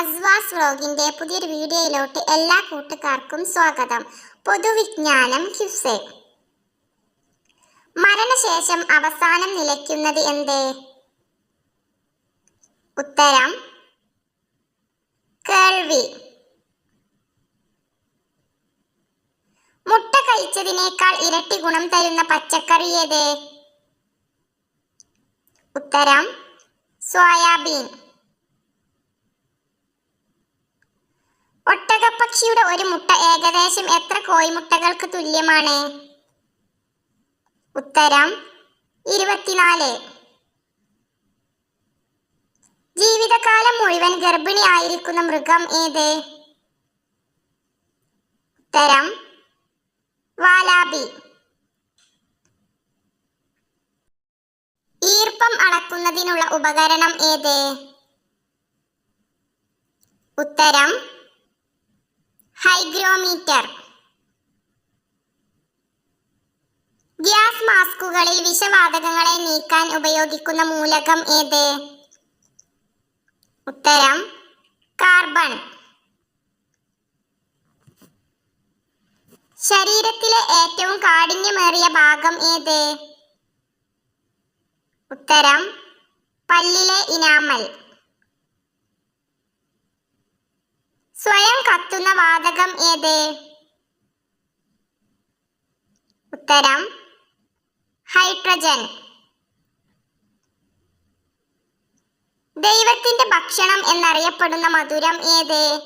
അസ്വാസ് വ്ലോഗിന്റെ പുതിയൊരു വീഡിയോയിലോട്ട് എല്ലാ കൂട്ടുകാർക്കും സ്വാഗതം. പൊതുവിജ്ഞാനം ക്യുസെ. മരണശേഷം അവസാനം നിലയ്ക്കുന്നത് എന്ത്? ഉത്തരം കേൾവി. മുട്ട കഴിച്ചതിനേക്കാൾ ഇരട്ടി ഗുണം തരുന്ന പച്ചക്കറി ഏത്? ഉത്തരം സോയാബീൻ. ഒട്ടകപ്പക്ഷിയുടെ ഒരു മുട്ട ഏകദേശം എത്ര കോഴിമുട്ടകൾക്ക് തുല്യമാണ്? ഉത്തരം ഇരുപത്തിനാല്. ജീവിതകാലം മുഴുവൻ ഗർഭിണി ആയിരിക്കുന്ന മൃഗം ഏത്? ഉത്തരം വാലാബി. ഈർപ്പം അളക്കുന്നതിനുള്ള ഉപകരണം ഏത്? ഉത്തരം ഹൈഗ്രോമീറ്റർ. ഗ്യാസ് മാസ്കുകളിൽ വിഷവാതകങ്ങളെ നീക്കാൻ ഉപയോഗിക്കുന്ന മൂലകം ഏത്? ഉത്തരം കാർബൺ. ശരീരത്തിലെ ഏറ്റവും കാഠിന്യമേറിയ ഭാഗം ഏത്? ഉത്തരം പല്ലിലെ ഇനാമൽ. സ്വയം കത്തുന്ന വാതകം ഏത്? ഉത്തരം ഹൈഡ്രജൻ. ദൈവത്തിന്റെ ഭക്ഷണം എന്നറിയപ്പെടുന്ന മധുരം ഏത്?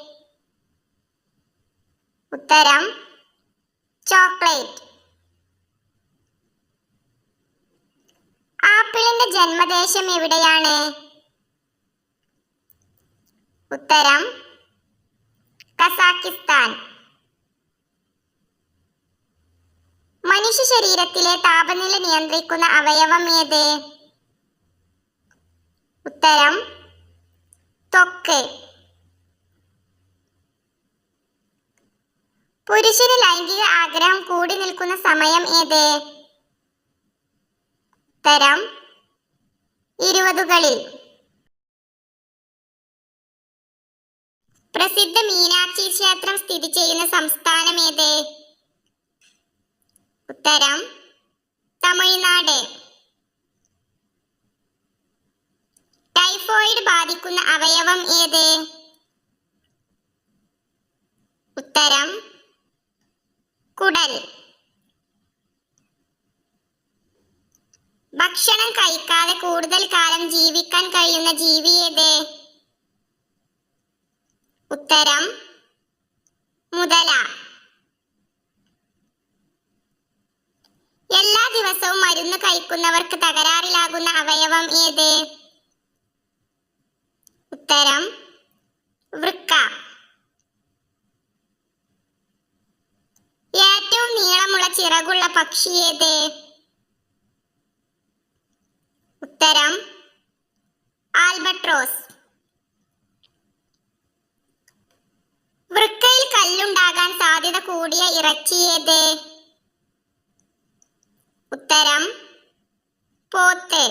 ഉത്തരം ചോക്ലേറ്റ്. ആപ്പിളിന്റെ ജന്മദേശം എവിടെയാണ്? ഉത്തരം കസാക്കിസ്ഥാൻ. മനുഷ്യ ശരീരത്തിലെ താപനില നിയന്ത്രിക്കുന്ന അവയവം ഏത്? ഉത്തരം ത്വക്ക്. പുരുഷന് ലൈംഗിക ആഗ്രഹം കൂടി നിൽക്കുന്ന സമയം ഏത്? ഉത്തരം ഇരുപതുകളിൽ. പ്രസിദ്ധ മീനാക്ഷി ക്ഷേത്രം സ്ഥിതി ചെയ്യുന്ന സംസ്ഥാനം ഏത്? ഉത്തരം തമിഴ്നാട്. ടൈഫോയിഡ് ബാധിക്കുന്ന അവയവം ഏത്? ഉത്തരം കുടൽ. ഭക്ഷണം കഴിക്കാതെ കൂടുതൽ കാലം ജീവിക്കാൻ കഴിയുന്ന ജീവി ഏത്? ഉത്തരം മുതല. എല്ലാ ദിവസവും മരുന്ന് കഴിക്കുന്നവർക്ക് തകരാറിലാകുന്ന അവയവം ഏത്? ഉത്തരം വൃക്ക. ഏറ്റവും നീളമുള്ള ചിറകുള്ള പക്ഷി ഏത്? ഉത്തരം ആൽബട്രോസ്. കൂടിയ ഇറച്ചി ഏത്? ഉത്തരം പോത്ത്.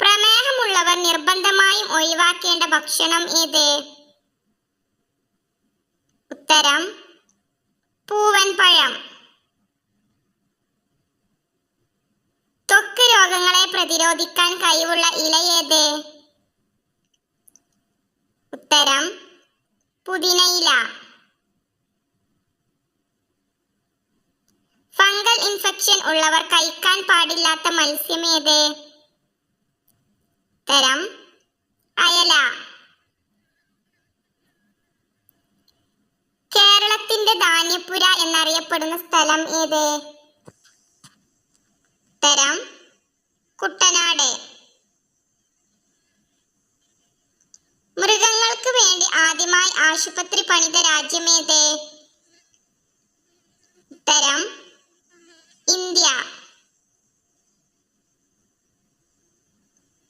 പ്രമേഹമുള്ളവർ നിർബന്ധമായും ഒഴിവാക്കേണ്ട ഭക്ഷണം ഏത്? ഉത്തരം പൂവൻ പഴം. ത്വക്ക് രോഗങ്ങളെ പ്രതിരോധിക്കാൻ കഴിവുള്ള ഇല ഏത്? ഉത്തരം പുതിനയില. ഫംഗൽ ഇൻഫെക്ഷൻ ഉള്ളവർ കഴിക്കാൻ പാടില്ലാത്ത മത്സ്യം ഏത്? തരം അയല. കേരളത്തിന്റെ ധാന്യപ്പുര എന്നറിയപ്പെടുന്ന സ്ഥലം ഏത് ഉത്തരം കുട്ടനാട് മൃഗങ്ങൾക്ക് വേണ്ടി ആദ്യമായി ആശുപത്രി പണിത രാജ്യമേത്? ഉത്തരം ഇന്ത്യ.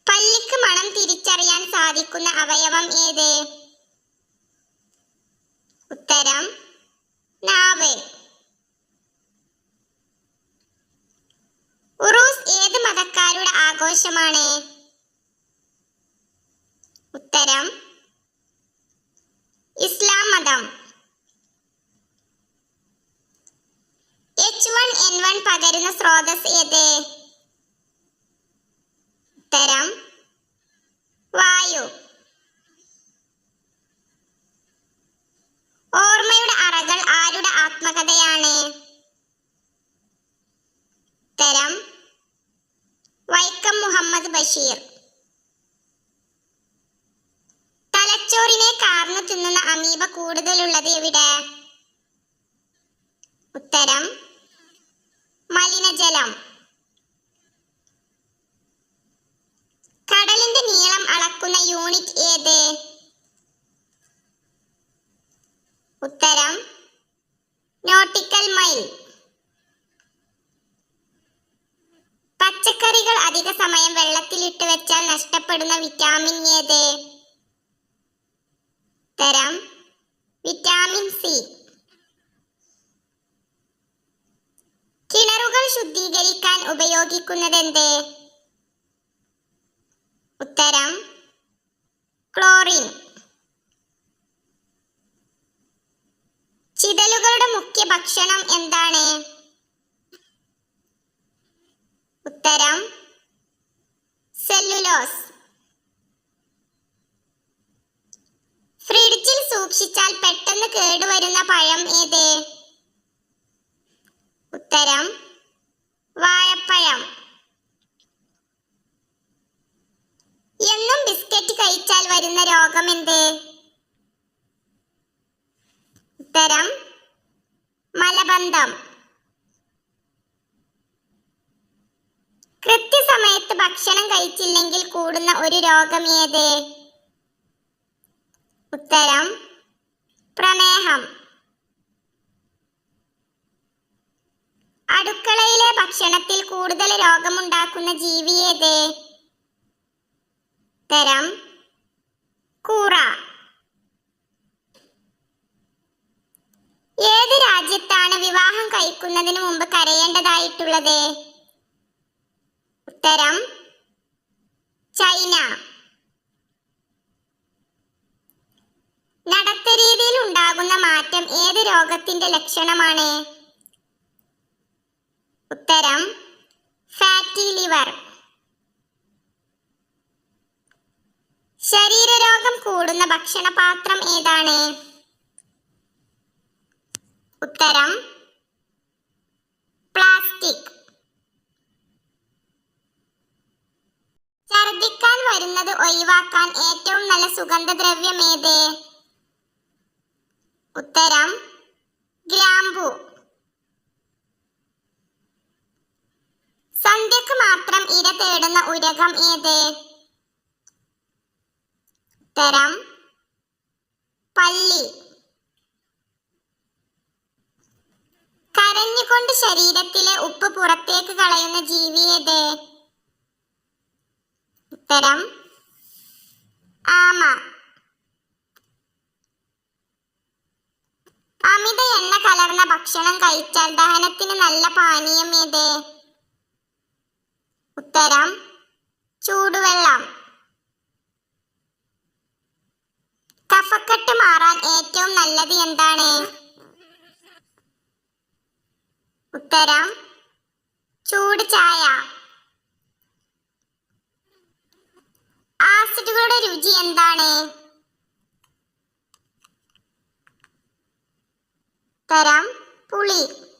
പല്ലിക്ക് മണം തിരിച്ചറിയാൻ സാധിക്കുന്ന അവയവം ഏത്? ഉത്തരം നാവ്. ഉറൂസ് ഏത് മതക്കാരുടെ ആഘോഷമാണ്? സ്രോതസ് ഏത്? ഉത്തരം വായു. ഓർമ്മയുടെ അറകൾ ആരുടെ ആത്മകഥയാണ്? ഉത്തരം വൈക്കം മുഹമ്മദ് ബഷീർ. തലച്ചോറിനെ കാർന്നു തിന്നുന്ന അമീബ കൂടുതലുള്ളത് എവിടെ? ഉത്തരം മലിനജലം കടലിന്റെ നീളം അളക്കുന്ന യൂണിറ്റ് ഏത്? ഉത്തരം നോട്ടിക്കൽ മൈൽ. പച്ചക്കറികൾ അധിക സമയം വെള്ളത്തിലിട്ട് വെച്ചാൽ നഷ്ടപ്പെടുന്ന വിറ്റാമിൻ ഏത്? തരം വിറ്റാമിൻ സി. കിണറുകൾ ശുദ്ധീകരിക്കാൻ ഉപയോഗിക്കുന്നതെന്ത്? ഉത്തരം ക്ലോറിൻ. ചിതലുകളുടെ മുഖ്യ ഭക്ഷണം എന്താണ്? ഉത്തരം സെല്ലുലോസ്. ഫ്രിഡ്ജിൽ സൂക്ഷിച്ചാൽ പെട്ടെന്ന് കേടുവരുന്ന പഴം ഏത്? ഉത്തരം വാഴപ്പഴം എന്നും ബിസ്ക്കറ്റ് കഴിച്ചാൽ വരുന്ന രോഗം എന്ത്? ഉത്തരം മലബന്ധം. കൃത്യസമയത്ത് ഭക്ഷണം കഴിച്ചില്ലെങ്കിൽ കൂടുന്ന ഒരു രോഗം ഏത്? ഉത്തരം പ്രമേഹം. അടുക്കളയിലെ ഭക്ഷണത്തിൽ കൂടുതൽ രോഗമുണ്ടാക്കുന്ന ജീവി ഏത്? തരം കൂറ. ഏത് രാജ്യത്താണ് വിവാഹം കഴിക്കുന്നതിന് മുമ്പ് കരയേണ്ടതായിട്ടുള്ളത്? ഉത്തരം ചൈന. നടത്ത രീതിയിൽ ഉണ്ടാകുന്ന മാറ്റം ഏത് രോഗത്തിന്റെ ലക്ഷണമാണ്? ഉത്തരം ഫാറ്റി ലിവർ ശരീരരോഗം കൂടുന്ന ഭക്ഷണപാത്രം ഏതാണ്? ഉത്തരം പ്ലാസ്റ്റിക് ഛർദിക്കാൻ വരുന്നത് ഒഴിവാക്കാൻ ഏറ്റവും നല്ല സുഗന്ധദ്രവ്യം ഏത്? ഉത്തരം തേടുന്ന ഉരകം ഏത്? ഉത്തരം പല്ലി. കരഞ്ഞുകൊണ്ട് ശരീരത്തിലെ ഉപ്പ് പുറത്തേക്ക് കളയുന്ന ജീവി ഏത്? ഉത്തരം ആമ. അമിത എണ്ണ കലർന്ന ഭക്ഷണം കഴിച്ചാൽ ദഹനത്തിന് നല്ല പാനീയം ഏത്? ഉത്തരം ചൂടുവെള്ളം. കഫക്കെട്ട് മാറാൻ ഏറ്റവും നല്ലത് എന്താണ്? ഉത്തരം ചൂട് ചായ. ആസിഡുകളുടെ രുചി എന്താണ്? ഉത്തരം പുളി.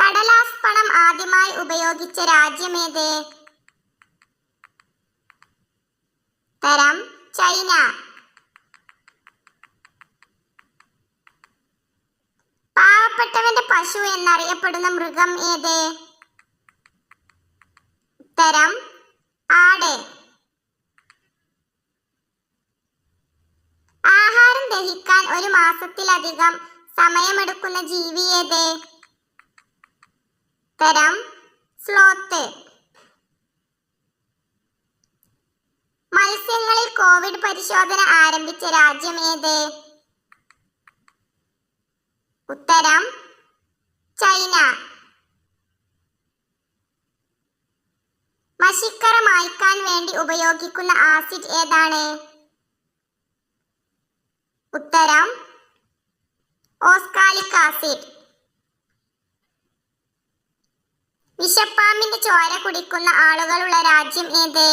കടലാസ് പണം ആദ്യമായി ഉപയോഗിച്ച രാജ്യമേത്? തരം ചൈന. പാവപ്പെട്ടവന്റെ പശു എന്നറിയപ്പെടുന്ന മൃഗം ഏത്? തരം ആട്. ആഹാരം ദഹിക്കാൻ ഒരു മാസത്തിലധികം സമയമെടുക്കുന്ന ജീവി ഏത്? ഉത്തരം സ്ലോത്ത് മത്സ്യങ്ങളിൽ കോവിഡ് പരിശോധന ആരംഭിച്ച രാജ്യം ഏത്? ഉത്തരം ചൈന. മഷിക്കറ മായ്ക്കാൻ വേണ്ടി ഉപയോഗിക്കുന്ന ആസിഡ് ഏതാണ്? ഉത്തരം ഓസ്കാലിക് ആസിഡ് വിഷപ്പാമ്പിന്റെ ചോര കുടിക്കുന്ന ആളുകളുള്ള രാജ്യം ഏത്?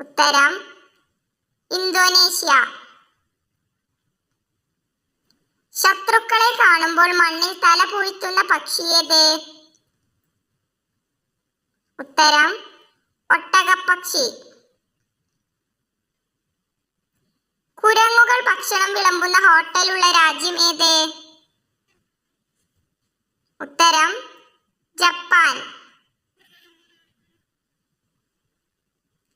ഉത്തരം ഇന്തോനേഷ്യ. ശത്രുക്കളെ കാണുമ്പോൾ മണ്ണിൽ തല പൂഴ്ത്തുന്ന പക്ഷി ഏത്? ഉത്തരം ഒട്ടകപ്പക്ഷി. കുരങ്ങുകൾ ഭക്ഷണം വിളമ്പുന്ന ഹോട്ടലുള്ള രാജ്യം ഏത് ഉത്തരം ജപ്പാൻ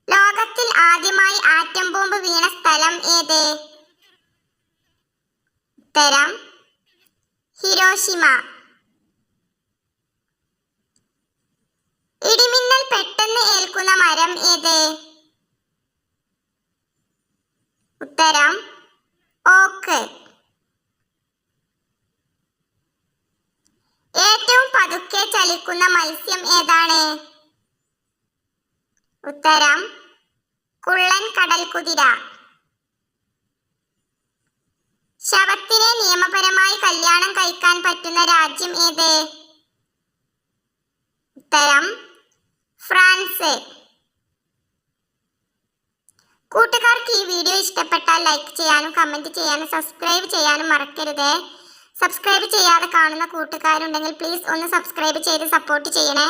ലോകത്തിൽ ആദ്യമായി ആറ്റം ബോംബ് വീണ സ്ഥലം ഏത്? ഉത്തരം ഹിരോഷിമ. ഇടിമിന്നൽ പെട്ടെന്ന് ഏൽക്കുന്ന മരം ഏത്? ഉത്തരം ഓക്ക്. ഏറ്റവും പതുക്കെ ചലിക്കുന്ന മത്സ്യം ഏതാണ്? ഉത്തരം കുള്ളൻ കടൽ കുതിര. ശവത്തിനെ നിയമപരമായി കല്യാണം കഴിക്കാൻ പറ്റുന്ന രാജ്യം ഏത്? ഉത്തരം ഫ്രാൻസ്. കൂട്ടുകാർക്ക് ഈ വീഡിയോ ഇഷ്ടപ്പെട്ടാൽ ലൈക്ക് ചെയ്യാനും കമന്റ് ചെയ്യാനും സബ്സ്ക്രൈബ് ചെയ്യാനും മറക്കരുത്. സബ്സ്ക്രൈബ് ചെയ്യാതെ കാണുന്ന കൂട്ടുകാരുണ്ടെങ്കിൽ പ്ലീസ് ഒന്ന് സബ്സ്ക്രൈബ് ചെയ്ത് സപ്പോർട്ട് ചെയ്യണേ.